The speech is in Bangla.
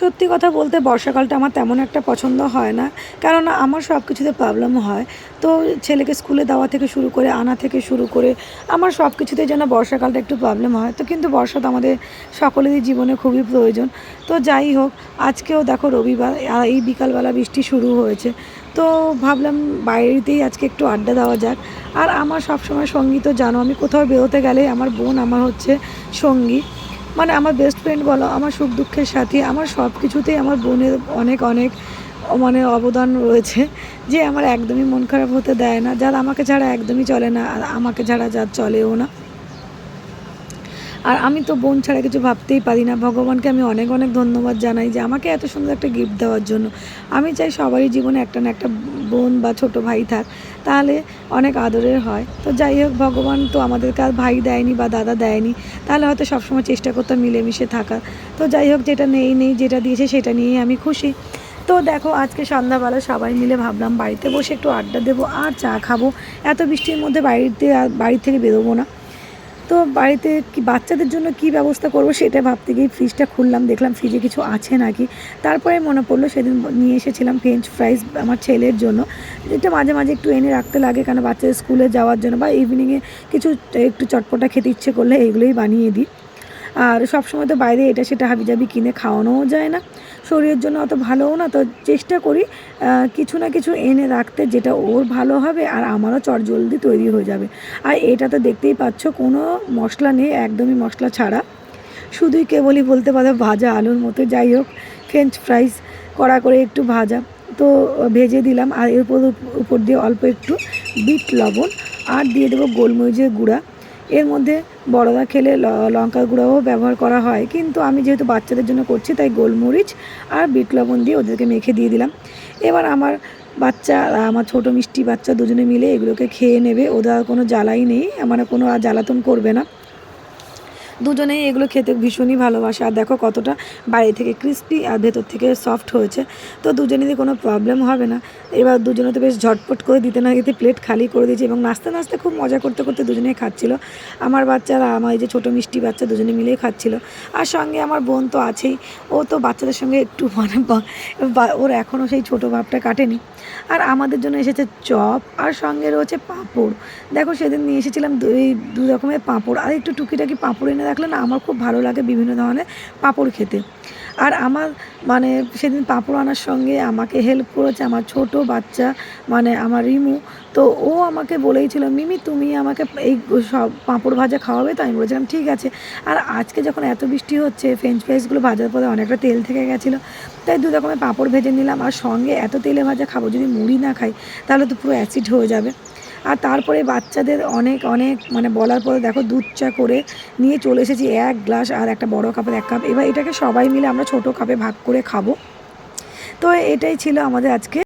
সত্যি কথা বলতে বর্ষাকালটা আমার তেমন একটা পছন্দ হয় না। কেননা আমার সব কিছুতে প্রবলেম হয়। তো ছেলেকে স্কুলে দেওয়া থেকে শুরু করে, আনা থেকে শুরু করে আমার সব কিছুতে যেন বর্ষাকালটা একটু প্রবলেম হয়। তো কিন্তু বর্ষা তো আমাদের সকলেরই জীবনে খুবই প্রয়োজন। তো যাই হোক, আজকেও দেখো রবিবার এই বিকালবেলা বৃষ্টি শুরু হয়েছে। তো ভাবলাম বাইরেতেই আজকে একটু আড্ডা দেওয়া যাক। আর আমার সবসময় সঙ্গী তো জানো, আমি কোথাও বেরোতে গেলে আমার বোন আমার হচ্ছে সঙ্গী। মানে আমার বেস্ট ফ্রেন্ড বলো, আমার সুখ দুঃখের সাথী, আমার সব কিছুতেই আমার বোনের অনেক অনেক মানে অবদান রয়েছে যে আমার একদমই মন খারাপ হতে দেয় না। যার আমাকে ছাড়া একদমই চলে না আমাকে ছাড়া যার চলেও না। আর আমি তো বোন ছাড়া কিছু ভাবতেই পারি না। ভগবানকে আমি অনেক অনেক ধন্যবাদ জানাই যে আমাকে এত সুন্দর একটা গিফট দেওয়ার জন্য। আমি চাই সবারই জীবনে একটা না একটা বোন বা ছোট ভাই থাক, তাহলে অনেক আদরের হয়। তো যাই হোক, ভগবান তো আমাদেরকে আর ভাই দেয়নি বা দাদা দেয়নি, তাহলে হয়তো সবসময় চেষ্টা করতাম মিলেমিশে থাকার। তো যাই হোক, যেটা নেই নেই, যেটা দিয়েছে সেটা নিয়েই আমি খুশি। তো দেখো, আজকে সন্ধ্যাবেলা সবাই মিলে ভাবলাম বাড়িতে বসে একটু আড্ডা দেবো আর চা খাব। এত বৃষ্টির মধ্যে বাড়িতে আর বাড়ি থেকে বেরোবো না। তো বাড়িতে কি বাচ্চাদের জন্য কি ব্যবস্থা করব সেটা ভাবতে গিয়ে ফ্রিজটা খুললাম, দেখলাম ফ্রিজে কিছু আছে নাকি। তারপরে মনে পড়ল, সেদিন নিয়ে এসেছিলাম ফ্রেঞ্চ ফ্রাইজ আমার ছেলের জন্য। যেটা মাঝে মাঝে একটু এনে রাখতে লাগে, কেন বাচ্চাদের স্কুলে যাওয়ার জন্য বা ইভিনিংয়ে কিছু একটু চটপটা খেতে ইচ্ছে করলে এগুলোই বানিয়ে দিই। আর সবসময় তো বাইরে এটা সেটা হাবিজাবি কিনে খাওয়ানোও যায় না। শরীরের জন্য অত ভালোও না। তো চেষ্টা করি কিছু না কিছু এনে রাখতে যেটা ওর ভালো হবে আর আমারও চটজলদি তৈরি হয়ে যাবে। আর এটা তো দেখতেই পাচ্ছ, কোনো মশলা নেই, একদমই মশলা ছাড়া। শুধুই কেবলই বলতে পারো ভাজা আলুর মতো। যাই হোক ফ্রেঞ্চ ফ্রাইস কড়া করে একটু ভাজা। তো ভেজে দিলাম আর এর উপর উপর দিয়ে অল্প একটু বিট লবণ। আর দিয়ে দেবো গোলমরিচের গুঁড়া। এর মধ্যে বড়রা খেলে লঙ্কার গুঁড়াও ব্যবহার করা হয়। কিন্তু আমি যেহেতু বাচ্চাদের জন্য করছি, তাই গোলমরিচ আর বিট লবণ দিয়ে ওদেরকে মেখে দিয়ে দিলাম। এবার আমার বাচ্চা, আমার ছোট মিষ্টি বাচ্চা দুজনে মিলে এগুলোকে খেয়ে নেবে। ওদের কোনো জ্বালাই নেই। মানে কোনো আর জ্বালাতন করবে না। দুজনেই এগুলো খেতে ভীষণই ভালোবাসে। আর দেখো কতটা বাইরে থেকে ক্রিস্পি আর ভেতর থেকে সফট হয়েছে। তো দুজনেরই কোনো প্রবলেম হবে না। এবার দুজনে তো বেশ ঝটপট করে দিতে না দিতে প্লেট খালি করে দিয়েছি এবং নাচতে নাচতে খুব মজা করতে করতে দুজনেই খাচ্ছিল। আমার বাচ্চারা আমার এই যে ছোটো মিষ্টি বাচ্চা দুজনে মিলেই খাচ্ছিল। আর সঙ্গে আমার বোন তো আছেই। ও তো বাচ্চাদের সঙ্গে একটু মানে ওর এখনও সেই ছোটো ভাবটা কাটেনি। আর আমাদের জন্য এসেছে চপ আর সঙ্গে রয়েছে পাঁপড়। দেখো সেদিন নিয়ে এসেছিলাম দুই দু রকমের পাঁপড়। আর একটু টুকিটাকি পাঁপড় এনে রাখলে না আমার খুব ভালো লাগে বিভিন্ন ধরনের পাঁপড় খেতে। আর আমার মানে সেদিন পাঁপড় আনার সঙ্গে আমাকে হেল্প করেছে আমার ছোট বাচ্চা মানে আমার রিমু। তো ও আমাকে বলেইছিল, মিমি, তুমি আমাকে এই সব পাঁপড় ভাজা খাওয়াবে? তো আমি বলেছিলাম, ঠিক আছে। আর আজকে যখন এত বৃষ্টি হচ্ছে ফ্রেঞ্চ ফ্রাইসগুলো ভাজার পরে অনেকটা তেল থেকে গেছিল। তাই দু রকমের পাঁপড় ভেজে নিলাম। আর সঙ্গে এত তেলে ভাজা খাব যদি মুড়ি না খাই, তাহলে তো পুরো অ্যাসিড হয়ে যাবে। আর তারপরে বাচ্চাদের অনেক অনেক মানে বলার পরে দেখো দুধ চা করে নিয়ে চলে এসেছি এক গ্লাস আর একটা বড় কাপের এক কাপ। এবার এটাকে সবাই মিলে আমরা ছোট কাপে ভাগ করে খাব। তো এটাই ছিল আমাদের আজকে